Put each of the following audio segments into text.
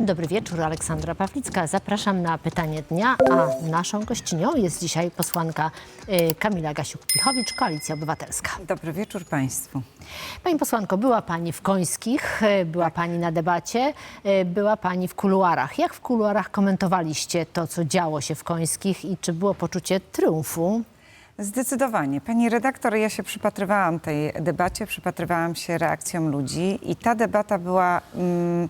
Dobry wieczór, Aleksandra Pawlicka. Zapraszam na pytanie dnia, a naszą gościnią jest dzisiaj posłanka y, Kamila Gasiuk-Pichowicz, Koalicja Obywatelska. Dobry wieczór Państwu. Pani posłanko, była Pani w Końskich, y, była Pani na debacie, y, była Pani w kuluarach. Jak w kuluarach komentowaliście to, co działo się w Końskich i czy było poczucie triumfu? Zdecydowanie. Pani redaktor, ja się przypatrywałam tej debacie, przypatrywałam się reakcjom ludzi i ta debata była mm,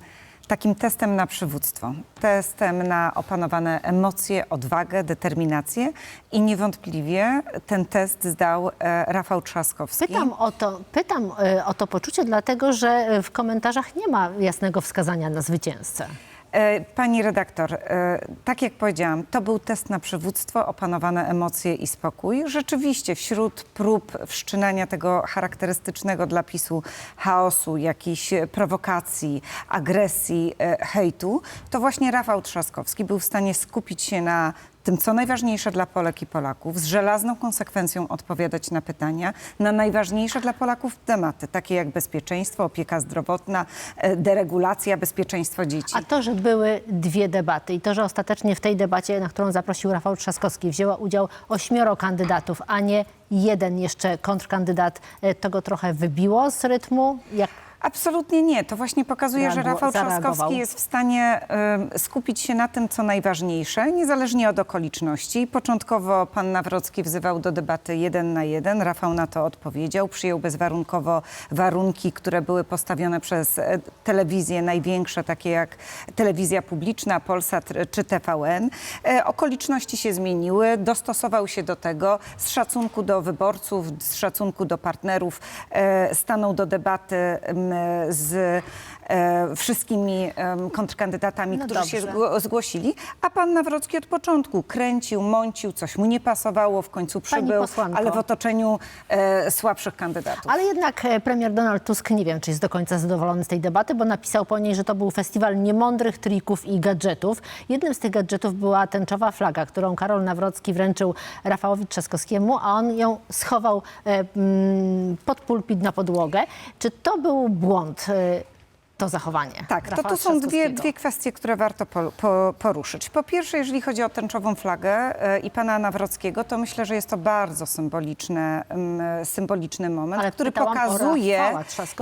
takim testem na przywództwo, testem na opanowane emocje, odwagę, determinację i niewątpliwie ten test zdał e, Rafał Trzaskowski. Pytam o to, pytam y, o to poczucie, dlatego że y, w komentarzach nie ma jasnego wskazania na zwycięzcę. E, Pani redaktor, e, tak jak powiedziałam, to był test na przywództwo, opanowane emocje i spokój. Rzeczywiście wśród prób wszczynania tego charakterystycznego dla PiSu chaosu, jakichś prowokacji, agresji, e, hejtu, to właśnie Rafał Trzaskowski był w stanie skupić się na tym, co najważniejsze dla Polek i Polaków, z żelazną konsekwencją odpowiadać na pytania, na najważniejsze dla Polaków tematy, takie jak bezpieczeństwo, opieka zdrowotna, e, deregulacja, bezpieczeństwo dzieci. A to, że były dwie debaty i to, że ostatecznie w tej debacie, na którą zaprosił Rafał Trzaskowski, wzięła udział ośmioro kandydatów, a nie jeden jeszcze kontrkandydat, e, to go trochę wybiło z rytmu? Jak Absolutnie nie. To właśnie pokazuje, że Rafał. Trzaskowski jest w stanie em, skupić się na tym, co najważniejsze, niezależnie od okoliczności. Początkowo pan Nawrocki wzywał do debaty jeden na jeden. Rafał na to odpowiedział. Przyjął bezwarunkowo warunki, które były postawione przez e, telewizje największe, takie jak telewizja publiczna, Polsat czy TVN. E, Okoliczności się zmieniły. Dostosował się do tego z szacunku do wyborców, z szacunku do partnerów. e, Stanął do debaty em, z e, wszystkimi em, kontrkandydatami, No którzy się dobrze. zgło- zgłosili, a pan Nawrocki od początku kręcił, mącił, coś mu nie pasowało, w końcu przybył, ale w otoczeniu e, słabszych kandydatów. Ale jednak e, premier Donald Tusk nie wiem, czy jest do końca zadowolony z tej debaty, bo napisał po niej, że to był festiwal niemądrych trików i gadżetów. Jednym z tych gadżetów była tęczowa flaga, którą Karol Nawrocki wręczył Rafałowi Trzaskowskiemu, a on ją schował e, pod pulpit na podłogę. Czy to był błąd, e, to zachowanie Tak, to tu są dwie, dwie kwestie, które warto po, po, poruszyć. Po pierwsze, jeżeli chodzi o tęczową flagę e, i pana Nawrockiego, to myślę, że jest to bardzo symboliczne, mm, symboliczny moment, Ale który pokazuje,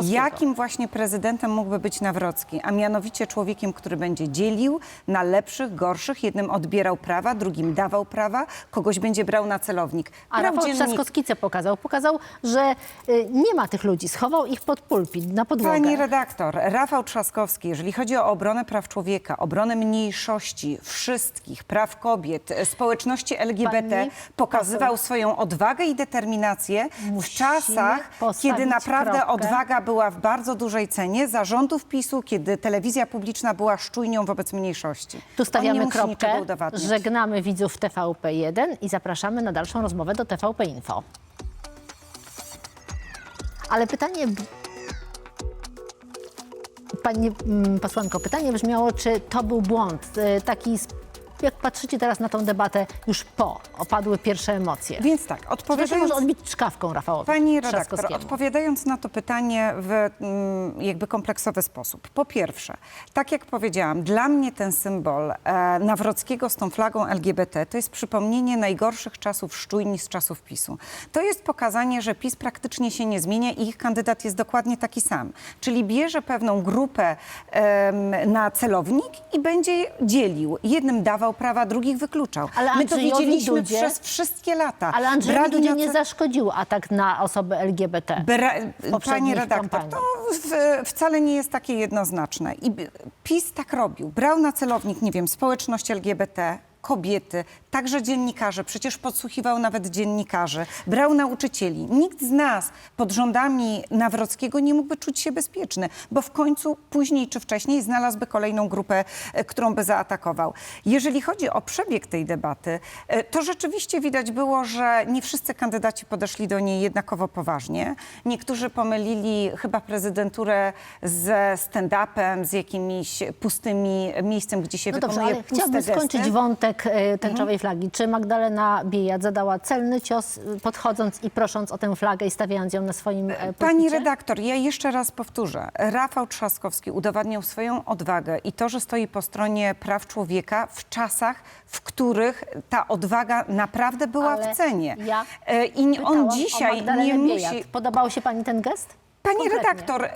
jakim właśnie prezydentem mógłby być Nawrocki, a mianowicie człowiekiem, który będzie dzielił na lepszych, gorszych, jednym odbierał prawa, drugim dawał prawa, kogoś będzie brał na celownik. A Brał Rafał dziennik- Trzaskowski co pokazał? Pokazał, że y, nie ma tych ludzi, schował ich pod pulpit, na podłogę. Pani redaktor, Rafał Trzaskowski, jeżeli chodzi o obronę praw człowieka, obronę mniejszości, wszystkich, praw kobiet, e, społeczności LGBT, Pani pokazywał poseł. swoją odwagę i determinację w czasach, kiedy naprawdę kropkę. odwaga była w bardzo dużej cenie, zarządów PiSu, kiedy telewizja publiczna była szczujnią wobec mniejszości. Tu stawiamy kropkę, żegnamy widzów TVP1 i zapraszamy na dalszą rozmowę do TVP Info. Ale pytanie... Pani mm, posłanko, pytanie brzmiało, czy to był błąd, y, taki, jak patrzycie teraz na tą debatę już po, opadły pierwsze emocje. Więc tak, Czy to się odpowiadając... może odbić czkawką Rafałowi Pani redaktor, odpowiadając na to pytanie w mm, jakby kompleksowy sposób. Po pierwsze, tak jak powiedziałam, dla mnie ten symbol e, Nawrockiego z tą flagą LGBT to jest przypomnienie najgorszych czasów szczujni z czasów PiSu. To jest pokazanie, że PiS praktycznie się nie zmienia i ich kandydat jest dokładnie taki sam. Czyli bierze pewną grupę em, na celownik i będzie dzielił. Jednym dawał prawa, drugich wykluczał. Ale My to Andrzejowi widzieliśmy Dudzie- przez wszystkie lata. Ale Dudzie na nie zaszkodził atak na osoby LGBT. Bra- poprzednich Pani redaktor, kampaniach. to w, wcale nie jest takie jednoznaczne. I b- PiS tak robił. Brał na celownik, nie wiem, społeczność LGBT, kobiety, także dziennikarze, przecież podsłuchiwał nawet dziennikarzy, brał nauczycieli. Nikt z nas pod rządami Nawrockiego nie mógłby czuć się bezpieczny, bo w końcu później czy wcześniej znalazłby kolejną grupę, e, którą by zaatakował. Jeżeli chodzi o przebieg tej debaty, e, to rzeczywiście widać było, że nie wszyscy kandydaci podeszli do niej jednakowo poważnie. Niektórzy pomylili chyba prezydenturę ze stand-upem, z jakimiś pustymi miejscem, gdzie się No dobrze, wykonuje ale puste chciałabym gesty. skończyć wątek wizerunek e, tęczowej flagi. Czy Magdalena Biejat zadała celny cios, e, podchodząc i prosząc o tę flagę i stawiając ją na swoim e, Pani pulpicie? redaktor, ja jeszcze raz powtórzę. Rafał Trzaskowski udowadniał swoją odwagę i to, że stoi po stronie praw człowieka w czasach, w których ta odwaga naprawdę była Ale w cenie. ja I on dzisiaj nie musi... Podobał się pani ten gest? Pani Konkretnie. redaktor,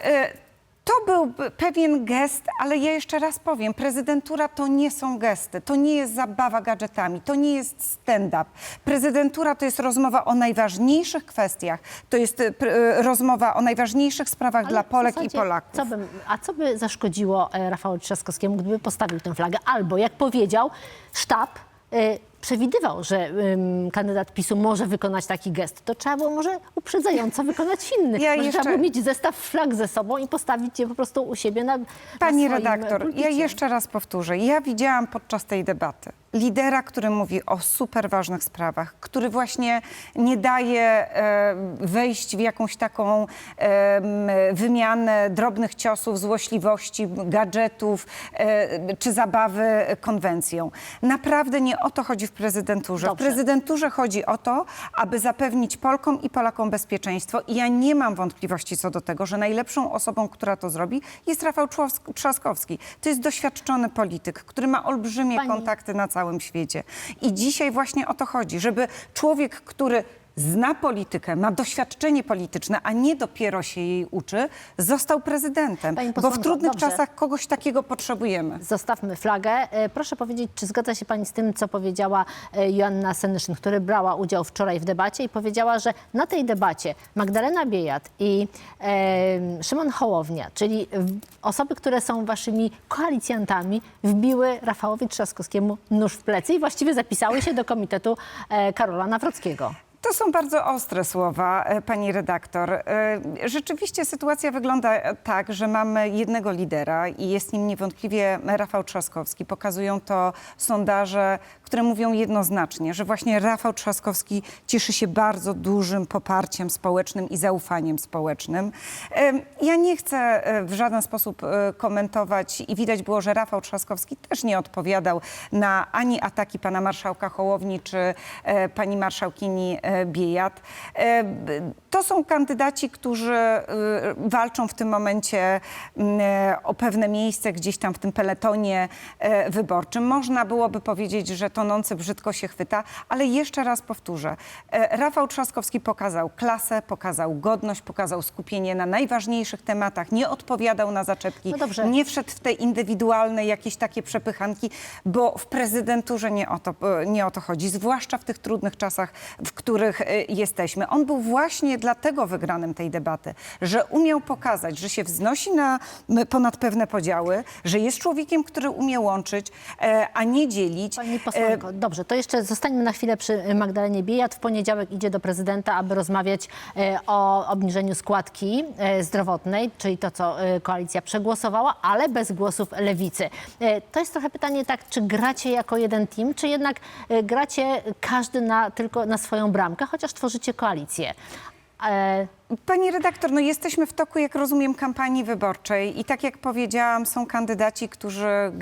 to był pewien gest, ale ja jeszcze raz powiem, prezydentura to nie są gesty, to nie jest zabawa gadżetami, to nie jest stand-up. Prezydentura to jest rozmowa o najważniejszych kwestiach, to jest pr- e, rozmowa o najważniejszych sprawach Ale dla Polek i zasadzie Polaków. Co by, a co by zaszkodziło e, Rafałowi Trzaskowskiemu, gdyby postawił tę flagę? Albo, jak powiedział, sztab e, przewidywał, że ym, kandydat PiSu może wykonać taki gest. To trzeba było może uprzedzająco wykonać inny. Ja może jeszcze- Trzeba było mieć zestaw flag ze sobą i postawić je po prostu u siebie na, Pani na swoim redaktor, ja jeszcze raz powtórzę. Ja widziałam podczas tej debaty lidera, który mówi o super ważnych sprawach, który właśnie nie daje e, wejść w jakąś taką e, wymianę drobnych ciosów, złośliwości, gadżetów e, czy zabawy konwencją. Naprawdę nie o to chodzi w prezydenturze. Dobrze. W prezydenturze chodzi o to, aby zapewnić Polkom i Polakom bezpieczeństwo i ja nie mam wątpliwości co do tego, że najlepszą osobą, która to zrobi jest Rafał Trzaskowski. To jest doświadczony polityk, który ma olbrzymie Pani- kontakty na całym świecie. I dzisiaj właśnie o to chodzi, żeby człowiek, który zna politykę, ma doświadczenie polityczne, a nie dopiero się jej uczy, został prezydentem. Pani Bo w posłanko, trudnych dobrze. czasach kogoś takiego potrzebujemy. Zostawmy flagę. E, Proszę powiedzieć, czy zgadza się Pani z tym, co powiedziała e, Joanna Senyszyn, która brała udział wczoraj w debacie i powiedziała, że na tej debacie Magdalena Biejat i e, Szymon Hołownia, czyli osoby, które są Waszymi koalicjantami, wbiły Rafałowi Trzaskowskiemu nóż w plecy i właściwie zapisały się do komitetu e, Karola Nawrockiego. To są bardzo ostre słowa, e, pani redaktor. E, Rzeczywiście sytuacja wygląda tak, że mamy jednego lidera i jest nim niewątpliwie Rafał Trzaskowski. Pokazują to sondaże, które mówią jednoznacznie, że właśnie Rafał Trzaskowski cieszy się bardzo dużym poparciem społecznym i zaufaniem społecznym. E, Ja nie chcę w żaden sposób komentować i widać było, że Rafał Trzaskowski też nie odpowiadał na ani ataki pana marszałka Hołowni czy pani marszałkini Biejat. E, To są kandydaci, którzy e, walczą w tym momencie m, e, o pewne miejsce gdzieś tam w tym peletonie e, wyborczym. Można byłoby powiedzieć, że tonący brzydko się chwyta, ale jeszcze raz powtórzę. Rafał Trzaskowski pokazał klasę, pokazał godność, pokazał skupienie na najważniejszych tematach, nie odpowiadał na zaczepki, No nie wszedł w te indywidualne jakieś takie przepychanki, bo w prezydenturze nie o to, nie o to chodzi, zwłaszcza w tych trudnych czasach, w których e, jesteśmy. On był właśnie dlatego wygranym tej debaty, że umiał pokazać, że się wznosi na ponad pewne podziały, że jest człowiekiem, który umie łączyć, e, a nie dzielić. Pani E, posłanko, dobrze, to jeszcze zostańmy na chwilę przy Magdalenie Biejat. W poniedziałek idzie do prezydenta, aby rozmawiać e, o obniżeniu składki zdrowotnej, czyli to, co koalicja przegłosowała, ale bez głosów lewicy. To jest trochę pytanie tak, czy gracie jako jeden team, czy jednak gracie każdy na, tylko na swoją chociaż tworzycie koalicję. E, Pani redaktor, no jesteśmy w toku, jak rozumiem, kampanii wyborczej i tak jak powiedziałam, są kandydaci, którzy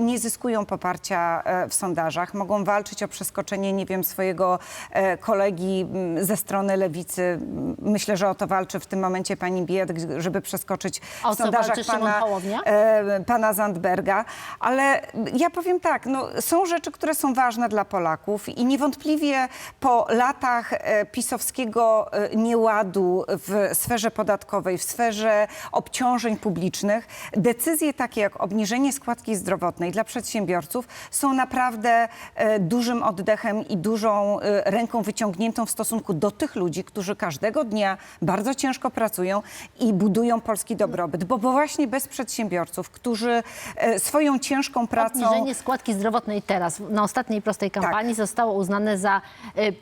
nie zyskują poparcia e, w sondażach, mogą walczyć o przeskoczenie, nie wiem, swojego e, kolegi mm, ze strony lewicy. Myślę, że o to walczy w tym momencie pani Bied, żeby przeskoczyć o w co sondażach pana, e, pana Zandberga, ale ja powiem tak, no, są rzeczy, które są ważne dla Polaków i niewątpliwie po latach pisowskiego e, nieładu w sferze podatkowej, w sferze obciążeń publicznych, decyzje takie jak obniżenie składki zdrowotnej dla przedsiębiorców są naprawdę e, dużym oddechem i dużą e, ręką wyciągniętą w stosunku do tych ludzi, którzy każdego dnia bardzo ciężko pracują i budują polski dobrobyt, bo, bo właśnie bez przedsiębiorców, którzy e, swoją ciężką pracą... Obniżenie składki zdrowotnej teraz, na ostatniej prostej Tak. kampanii, zostało uznane za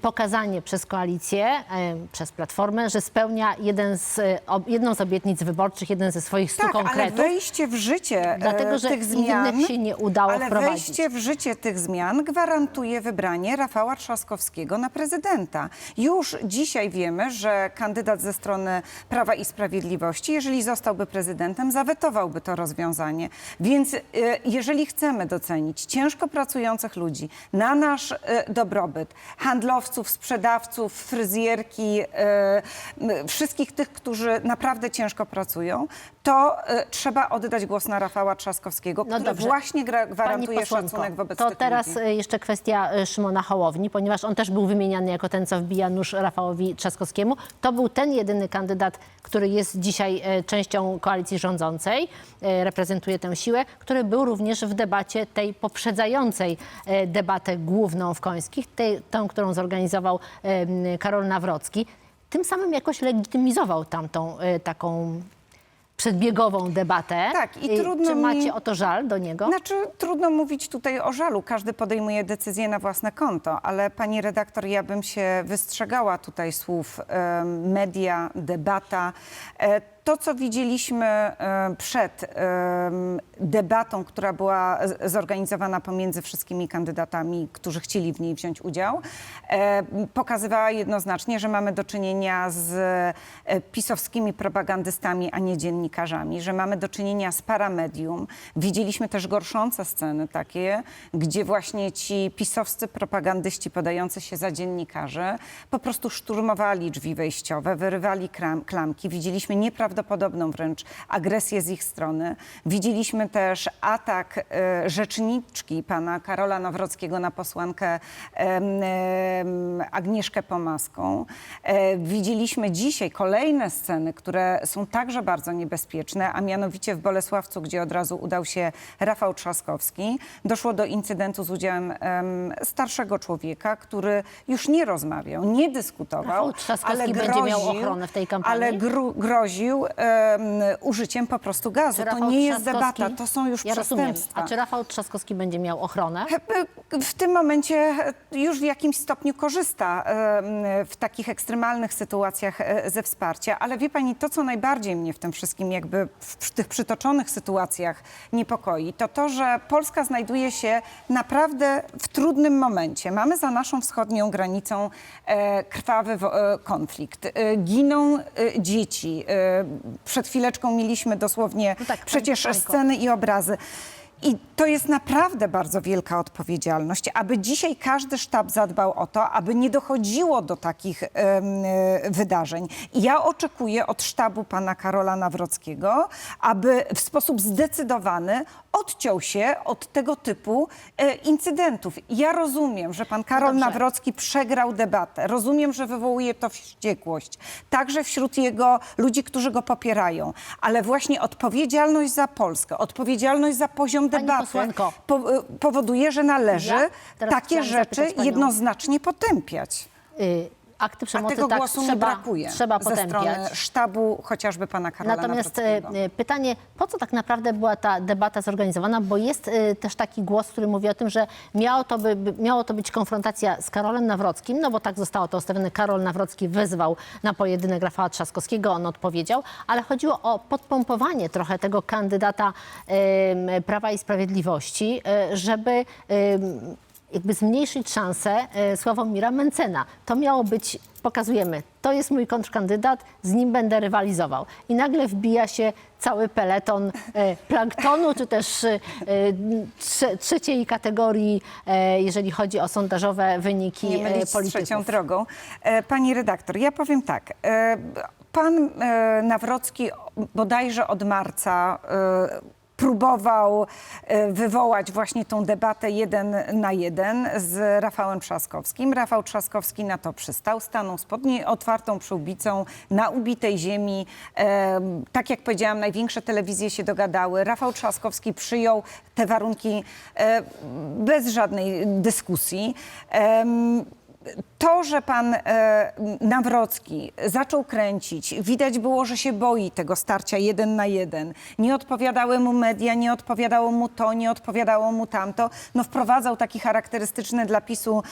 pokazanie przez koalicję, przez Platformę wiemy, że spełnia jeden z, e, jedną z obietnic wyborczych, jeden ze swoich stu Tak, ale konkretów. wejście w życie e, Dlatego, że tych zmian... innych się nie udało ale wprowadzić. wejście w życie tych zmian gwarantuje wybranie Rafała Trzaskowskiego na prezydenta. Już dzisiaj wiemy, że kandydat ze strony Prawa i Sprawiedliwości, jeżeli zostałby prezydentem, zawetowałby to rozwiązanie. Więc e, jeżeli chcemy docenić ciężko pracujących ludzi na nasz dobrobyt, handlowców, sprzedawców, fryzjerki, wszystkich tych, którzy naprawdę ciężko pracują, to e, trzeba oddać głos na Rafała Trzaskowskiego, No który dobrze. właśnie gwarantuje posłanko, szacunek wobec to tych teraz ludzi. e, jeszcze kwestia e, Szymona Hołowni, ponieważ on też był wymieniany jako ten, co wbija nóż Rafałowi Trzaskowskiemu. To był ten jedyny kandydat, który jest dzisiaj częścią koalicji rządzącej, reprezentuje tę siłę, który był również w debacie tej poprzedzającej debatę główną w Końskich, tej, tą, którą zorganizował Karol Nawrocki. Tym samym jakoś legitymizował tamtą e, taką przedbiegową debatę. Tak, i E, trudno Czy mi- macie o to żal do niego? Znaczy, trudno mówić tutaj o żalu. Każdy podejmuje decyzję na własne konto, ale pani redaktor, ja bym się wystrzegała tutaj słów em, media, debata. E, to, co widzieliśmy e, przed em, debatą, która była zorganizowana pomiędzy wszystkimi kandydatami, którzy chcieli w niej wziąć udział, e, pokazywała jednoznacznie, że mamy do czynienia z e, pisowskimi propagandystami, a nie dziennikarzami, że mamy do czynienia z paramedium. Widzieliśmy też gorszące sceny takie, gdzie właśnie ci pisowscy propagandyści podający się za dziennikarzy po prostu szturmowali drzwi wejściowe, wyrywali klamki. Widzieliśmy nieprawdopodobną wręcz agresję z ich strony. Widzieliśmy też atak e, rzeczniczki pana Karola Nawrockiego na posłankę Agnieszkę Pomaską. E, widzieliśmy dzisiaj kolejne sceny, które są także bardzo niebezpieczne, a mianowicie w Bolesławcu, gdzie od razu udał się Rafał Trzaskowski, doszło do incydentu z udziałem em, starszego człowieka, który już nie rozmawiał, nie dyskutował, ale groził, miał ochronę w tej kampanii? Ale gru, groził użyciem po prostu gazu. To nie jest debata, to są już ja rozumiem. przestępstwa. A czy Rafał Trzaskowski będzie miał ochronę? W tym momencie już w jakimś stopniu korzysta em, w takich ekstremalnych sytuacjach e, ze wsparcia, ale wie pani, to co najbardziej mnie w tym wszystkim jakby w tych przytoczonych sytuacjach niepokoi, to to, że Polska znajduje się naprawdę w trudnym momencie. Mamy za naszą wschodnią granicą e, krwawy wo- e, konflikt. E, giną e, dzieci. E, przed chwileczką mieliśmy dosłownie No tak, pani przecież posłanko. sceny i obrazy. I to jest naprawdę bardzo wielka odpowiedzialność, aby dzisiaj każdy sztab zadbał o to, aby nie dochodziło do takich e, wydarzeń. I ja oczekuję od sztabu pana Karola Nawrockiego, aby w sposób zdecydowany odciął się od tego typu e, incydentów. Ja rozumiem, że pan Karol dobrze. Nawrocki przegrał debatę. Rozumiem, że wywołuje to wściekłość. Także wśród jego ludzi, którzy go popierają. Ale właśnie odpowiedzialność za Polskę, odpowiedzialność za poziom Posłanko. po, y, powoduje, że należy Ja takie rzeczy jednoznacznie potępiać. Y, akty A przemocy tego tak głosu nie trzeba, brakuje trzeba ze strony sztabu chociażby pana Karola Natomiast e, e, pytanie, po co tak naprawdę była ta debata zorganizowana? Bo jest e, też taki głos, który mówi o tym, że miało to, by, miało to być konfrontacja z Karolem Nawrockim, no bo tak zostało to ustawione. Karol Nawrocki wezwał na pojedynek Rafała Trzaskowskiego, on odpowiedział, ale chodziło o podpompowanie trochę tego kandydata Prawa i Sprawiedliwości, żeby jakby zmniejszyć szansę e, Sławomira Mencena. To miało być, pokazujemy, to jest mój kontrkandydat, z nim będę rywalizował. I nagle wbija się cały peleton e, planktonu, czy też e, trze, trzeciej kategorii, jeżeli chodzi o sondażowe wyniki nie z polityków. trzecią drogą. Pani redaktor, ja powiem tak. Pan Nawrocki bodajże od marca próbował e, wywołać właśnie tą debatę jeden na jeden z Rafałem Trzaskowskim. Rafał Trzaskowski na to przystał, stanął z pod niej otwartą przyłbicą na ubitej ziemi. E, tak jak powiedziałam, największe telewizje się dogadały. Rafał Trzaskowski przyjął te warunki e, bez żadnej dyskusji. To, że pan e, Nawrocki zaczął kręcić, widać było, że się boi tego starcia jeden na jeden. Nie odpowiadały mu media, nie odpowiadało mu to, nie odpowiadało mu tamto. No, wprowadzał taki charakterystyczny dla PiSu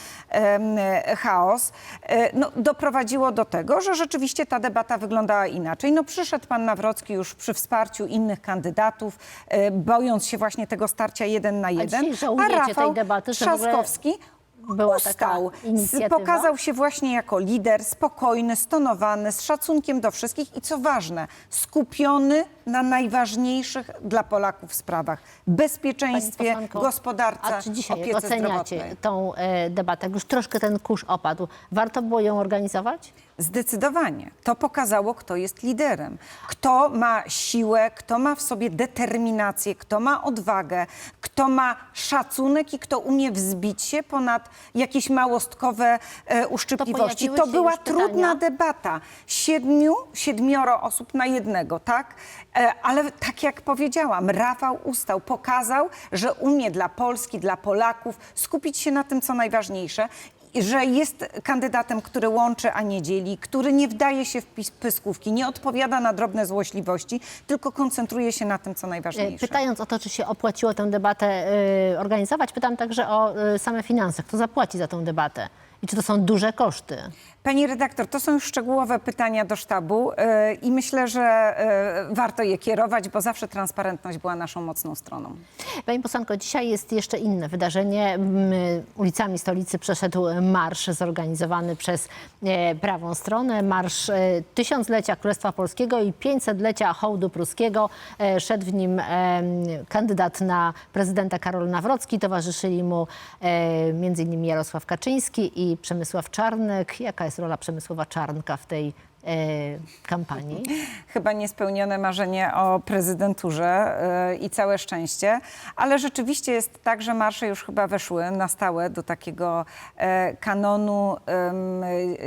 chaos. E, no, doprowadziło do tego, że rzeczywiście ta debata wyglądała inaczej. No, przyszedł pan Nawrocki już przy wsparciu innych kandydatów, e, bojąc się właśnie tego starcia jeden na jeden. żałujecie tej Rafał debaty, że w ogóle Trzaskowski była taka ustał, inicjatywa? pokazał się właśnie jako lider, spokojny, stonowany, z szacunkiem do wszystkich i co ważne, skupiony na najważniejszych dla Polaków sprawach. Pani Bezpieczeństwie, posłanko, gospodarce, A czy dzisiaj opiece oceniacie zdrowotnej. tą e, debatę? Jak już troszkę ten kurz opadł, warto było ją organizować? Zdecydowanie. To pokazało, kto jest liderem. Kto ma siłę, kto ma w sobie determinację, kto ma odwagę, kto ma szacunek i kto umie wzbić się ponad jakieś małostkowe e, uszczypliwości. To się była już pytania? trudna debata. Siedmiu, siedmioro osób na jednego, tak? E, ale tak jak powiedziałam, Rafał ustał, pokazał, że umie dla Polski, dla Polaków skupić się na tym, co najważniejsze że jest kandydatem, który łączy, a nie dzieli, który nie wdaje się w pyskówki, nie odpowiada na drobne złośliwości, tylko koncentruje się na tym, co E, najważniejsze. Pytając o to, czy się opłaciło tę debatę e, organizować, pytam także o e, same finanse. Kto zapłaci za tę debatę? I czy to są duże koszty? Pani redaktor, to są już szczegółowe pytania do sztabu e, i myślę, że e, warto je kierować, bo zawsze transparentność była naszą mocną stroną. Pani posłanko, dzisiaj jest jeszcze inne wydarzenie. M, Ulicami stolicy przeszedł marsz zorganizowany przez e, prawą stronę. Marsz e, tysiąclecia Królestwa Polskiego i 500-lecia hołdu pruskiego. E, szedł w nim e, kandydat na prezydenta Karol Nawrocki. Towarzyszyli mu e, innymi Jarosław Kaczyński i Przemysław Czarnek. Jaka jest rola Przemysława Czarnka w tej kampanii? Chyba niespełnione marzenie o prezydenturze yy, i całe szczęście, ale rzeczywiście jest tak, że marsze już chyba weszły na stałe do takiego e, kanonu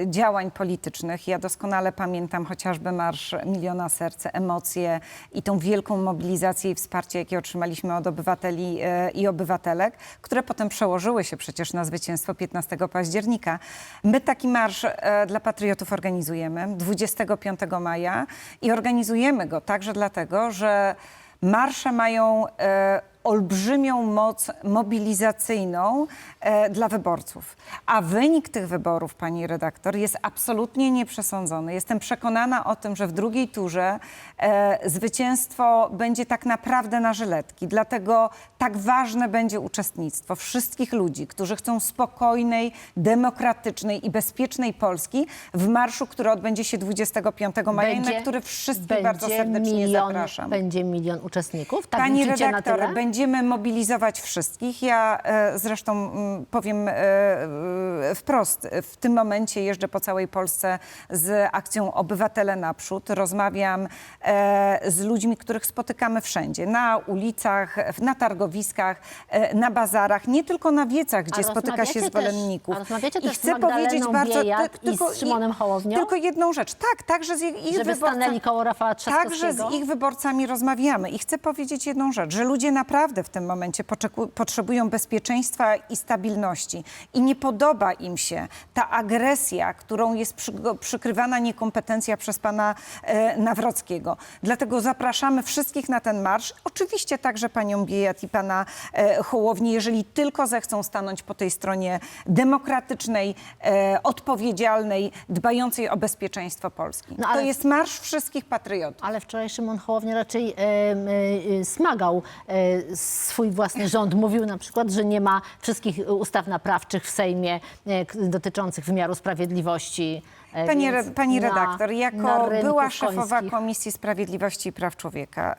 działań politycznych. Ja doskonale pamiętam chociażby Marsz Miliona Serc, emocje i tą wielką mobilizację i wsparcie, jakie otrzymaliśmy od obywateli e, i obywatelek, które potem przełożyły się przecież na zwycięstwo 15 października. My taki marsz e, dla patriotów organizujemy 25 maja i organizujemy go także dlatego, że marsze mają e, olbrzymią moc mobilizacyjną e, dla wyborców. A wynik tych wyborów, pani redaktor, jest absolutnie nieprzesądzony. Jestem przekonana o tym, że w drugiej turze e, zwycięstwo będzie tak naprawdę na żyletki. Dlatego tak ważne będzie uczestnictwo wszystkich ludzi, którzy chcą spokojnej, demokratycznej i bezpiecznej Polski w marszu, który odbędzie się 25 maja i na który wszystkich bardzo serdecznie milion, zapraszam. Będzie milion uczestników? Tak Pani redaktor, na tyle? będziemy mobilizować wszystkich. Ja e, zresztą mm, powiem e, e, wprost, w tym momencie jeżdżę po całej Polsce z akcją Obywatele Naprzód. Rozmawiam e, z ludźmi, których spotykamy wszędzie, na ulicach, na targowiskach, e, na bazarach, nie tylko na wiecach, gdzie spotyka się zwolenników. Też, rozmawiacie I też chcę powiedzieć bardzo Biejat ty- i z Szymonem Hołownią? Tylko jedną rzecz. Tak, także z ich, ich Żeby stanęli koło Rafała Trzaskowskiego? Także z ich wyborcami rozmawiamy i chcę powiedzieć jedną rzecz, że ludzie naprawdę w tym momencie potrzebują bezpieczeństwa i stabilności i nie podoba im się ta agresja, którą jest przy, przykrywana niekompetencja przez pana e, Nawrockiego. Dlatego zapraszamy wszystkich na ten marsz. Oczywiście także panią Biejat i pana e, Hołowni, jeżeli tylko zechcą stanąć po tej stronie demokratycznej, e, odpowiedzialnej, dbającej o bezpieczeństwo Polski. No ale- To jest marsz wszystkich patriotów. Ale wczoraj Szymon Hołownia raczej e, smagał swój własny rząd. Mówił na przykład, że nie ma wszystkich ustaw naprawczych w Sejmie dotyczących wymiaru sprawiedliwości. Pani, re, pani na- redaktor, na jako była szefowa Komisji Sprawiedliwości i Praw Człowieka,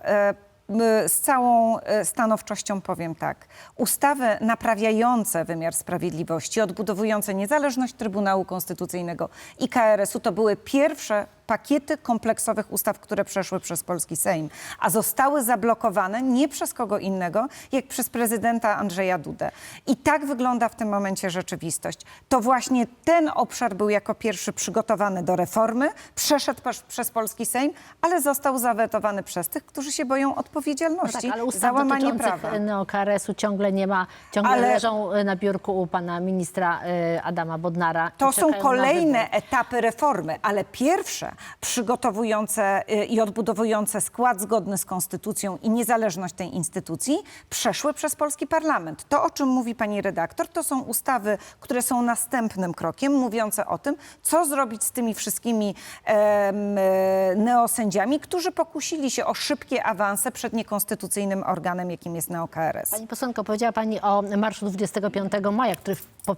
z całą e, stanowczością powiem tak. Ustawy naprawiające wymiar sprawiedliwości, odbudowujące niezależność Trybunału Konstytucyjnego i KRS-u to były pierwsze pakiety kompleksowych ustaw, które przeszły przez polski Sejm, a zostały zablokowane nie przez kogo innego, jak przez prezydenta Andrzeja Dudę. I tak wygląda w tym momencie rzeczywistość. To właśnie ten obszar był jako pierwszy przygotowany do reformy, przeszedł przez, polski Sejm, ale został zawetowany przez tych, którzy się boją No odpowiedzialności tak, ale za łamanie prawa. neokRS-u ciągle nie ma, ciągle Ale- leżą y, na biurku u pana ministra y, Adama Bodnara. To są kolejne etapy reformy, ale pierwsze przygotowujące y, i odbudowujące skład zgodny z konstytucją i niezależność tej instytucji przeszły przez polski parlament. To, o czym mówi pani redaktor, to są ustawy, które są następnym krokiem, mówiące o tym, co zrobić z tymi wszystkimi em, e, neosędziami, którzy pokusili się o szybkie awanse przed niekonstytucyjnym organem, jakim jest NeoKRS. Pani posłanko, powiedziała pani o marszu 25 maja, który po,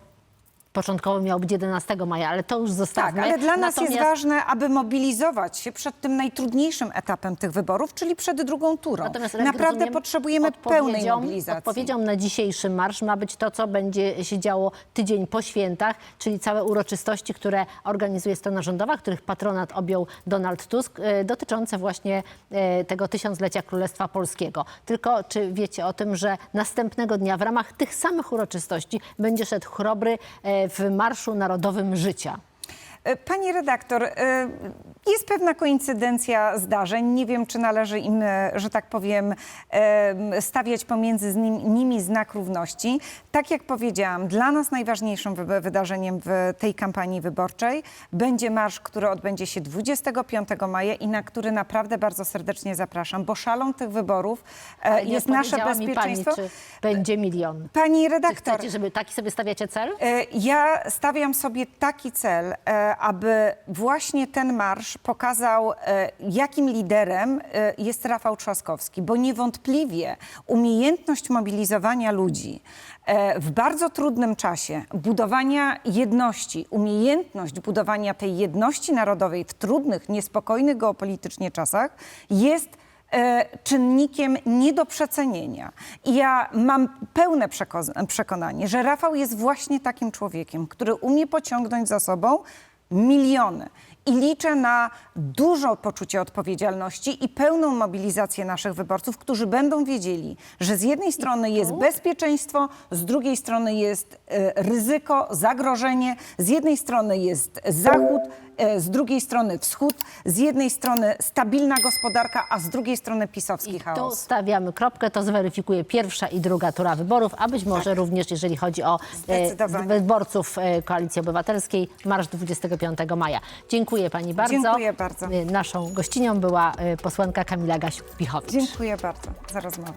początkowo miał być 11 maja, ale to już zostawmy. Tak, ale dla nas jest Natomiast- ważne, aby mobilizować się przed tym najtrudniejszym etapem tych wyborów, czyli przed drugą turą. Natomiast, Naprawdę rozumiem, potrzebujemy pełnej mobilizacji. Odpowiedzią na dzisiejszy marsz ma być to, co będzie się działo tydzień po świętach, czyli całe uroczystości, które organizuje strona rządowa, których patronat objął Donald Tusk, e, dotyczące właśnie e, tego tysiąclecia Królestwa Polskiego. Tylko czy wiecie o tym, że następnego dnia w ramach tych samych uroczystości będzie szedł chrobry e, w Marszu Narodowym Życia? E, Pani redaktor, e, jest pewna koincydencja zdarzeń. Nie wiem, czy należy im, e, że tak powiem, stawiać pomiędzy nimi znak równości. Tak jak powiedziałam, dla nas najważniejszym wy- wydarzeniem w tej kampanii wyborczej będzie marsz, który odbędzie się 25 maja i na który naprawdę bardzo serdecznie zapraszam, bo szalą tych wyborów Ale jest nasze bezpieczeństwo. Pani, czy będzie milion? Pani Czy redaktor, chcecie, żeby taki sobie stawiacie cel? Ja stawiam sobie taki cel, aby właśnie ten marsz pokazał, e, jakim liderem e, jest Rafał Trzaskowski, bo niewątpliwie umiejętność mobilizowania ludzi e, w bardzo trudnym czasie, budowania jedności, umiejętność budowania tej jedności narodowej w trudnych, niespokojnych geopolitycznie czasach jest czynnikiem nie do przecenienia. I ja mam pełne przeko- przekonanie, że Rafał jest właśnie takim człowiekiem, który umie pociągnąć za sobą miliony. I liczę na dużo poczucie odpowiedzialności i pełną mobilizację naszych wyborców, którzy będą wiedzieli, że z jednej strony jest bezpieczeństwo, z drugiej strony jest e, ryzyko, zagrożenie, z jednej strony jest Zachód, e, z drugiej strony Wschód, z jednej strony stabilna gospodarka, a z drugiej strony pisowski I tu chaos. stawiamy kropkę, to zweryfikuje pierwsza i druga tura wyborów, a być może również, jeżeli chodzi o e, wyborców Koalicji Obywatelskiej, marsz 25 maja. Dziękuję Pani bardzo. Dziękuję bardzo. E, Naszą gościnią była e, posłanka Kamila Gaś-Pichowicz. Dziękuję bardzo za rozmowę.